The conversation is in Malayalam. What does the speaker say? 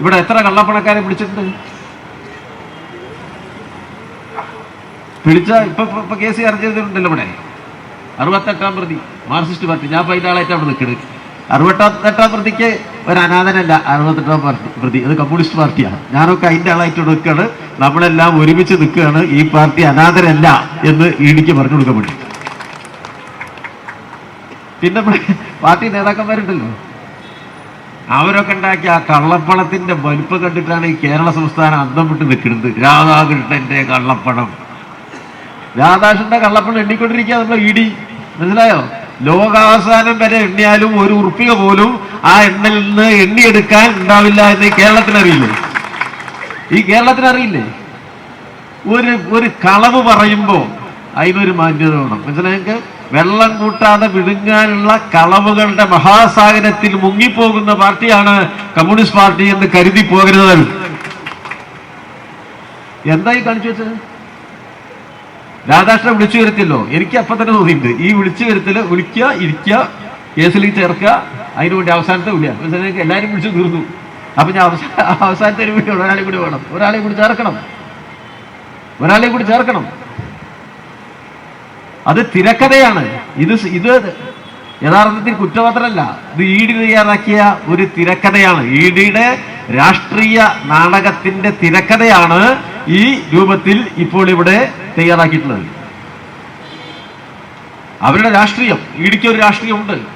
ഇവിടെ എത്ര കള്ളപ്പണക്കാരെ പിടിച്ചിട്ടുണ്ട്? പിടിച്ച ഇപ്പൊ ഇപ്പൊ- കേസ് ചർച്ച ചെയ്തിട്ടുണ്ടല്ലോ ഇവിടെ. അറുപത്തെട്ടാം പ്രതി മാർസിസ്റ്റ് പാർട്ടി. ഞാൻ പതിനാളായിട്ട് അവിടെ നിൽക്കുന്നത് അറുപത്തെട്ടാം പ്രതിക്ക് ഒരു അനാഥനല്ല അറുപത്തെട്ടാം പാർട്ടി പ്രതി. അത് കമ്മ്യൂണിസ്റ്റ് പാർട്ടിയാണ്. ഞാനൊക്കെ അതിന്റെ ആളായിട്ട് നിൽക്കുകയാണ് നമ്മളെല്ലാം ഒരുമിച്ച് നിൽക്കുകയാണ്. ഈ പാർട്ടി അനാഥനല്ല എന്ന് ഇടിക്ക് പറഞ്ഞു കൊടുക്കാൻ വേണ്ടി. പിന്നെ പാർട്ടി നേതാക്കന്മാരുണ്ടല്ലോ. അവരൊക്കെ ഉണ്ടാക്കിയ ആ കള്ളപ്പണത്തിന്റെ വലിപ്പം കണ്ടിട്ടാണ് ഈ കേരള സംസ്ഥാനം അന്തം വിട്ട് നിൽക്കുന്നത്. രാധാകൃഷ്ണന്റെ കള്ളപ്പണം. രാധാകൃഷ്ണന്റെ കള്ളപ്പണം എണ്ണിക്കൊണ്ടിരിക്കുക നമ്മളെ ഇ ഡി. മനസ്സിലായോ? ലോകാവസാനം വരെ എണ്ണിയാലും ഒരു ഉറുപ്പിക പോലും ആ എണ്ണയിൽ നിന്ന് എണ്ണിയെടുക്കാൻ ഉണ്ടാവില്ല എന്ന് കേരളത്തിനറിയില്ലേ? ഈ കേരളത്തിനറിയില്ലേ? ഒരു ഒരു കളവ് പറയുമ്പോൾ അതിനൊരു മാന്യത വേണം. മനസ്സിലായെങ്കിൽ വെള്ളം കൂട്ടാതെ വിടുങ്ങാനുള്ള കളവുകളുടെ മഹാസാഗരത്തിൽ മുങ്ങിപ്പോകുന്ന പാർട്ടിയാണ് കമ്മ്യൂണിസ്റ്റ് പാർട്ടി എന്ന് കരുതി പോകരുത്. എന്തായി കാണിച്ചു വെച്ചത്? രാധാകൃഷ്ണൻ വിളിച്ചു വരുത്തില്ലോ എനിക്ക് അപ്പൊ തന്നെ തോന്നിയിട്ടുണ്ട്. ഈ വിളിച്ചു വരുത്തൽ വിളിക്കുക ഇരിക്കുക കേസിലേക്ക് ചേർക്കുക അതിനു വേണ്ടി അവസാനത്തെ വിളിക്കുക എല്ലാവരും വിളിച്ചു തീർന്നു. അപ്പൊ ഞാൻ അവസാന അവസാനത്തെ ഒരു വിളി ഒരാളെ കൂടി വേണം. ഒരാളെ കൂടി ചേർക്കണം. ഒരാളെ കൂടി ചേർക്കണം. അത് തിരക്കഥയാണ്. ഇത് ഇത് യഥാർത്ഥത്തിൽ കുറ്റപത്രമല്ല. ഇത് ഇ ഡി തയ്യാറാക്കിയ ഒരു തിരക്കഥയാണ്. ഇ ഡിയുടെ രാഷ്ട്രീയ നാടകത്തിന്റെ തിരക്കഥയാണ് ഈ രൂപത്തിൽ ഇപ്പോൾ ഇവിടെ തയ്യാറാക്കിയിട്ടുള്ളത്. അവരുടെ രാഷ്ട്രീയം ഇ ഡിക്ക് ഒരു രാഷ്ട്രീയമുണ്ട്.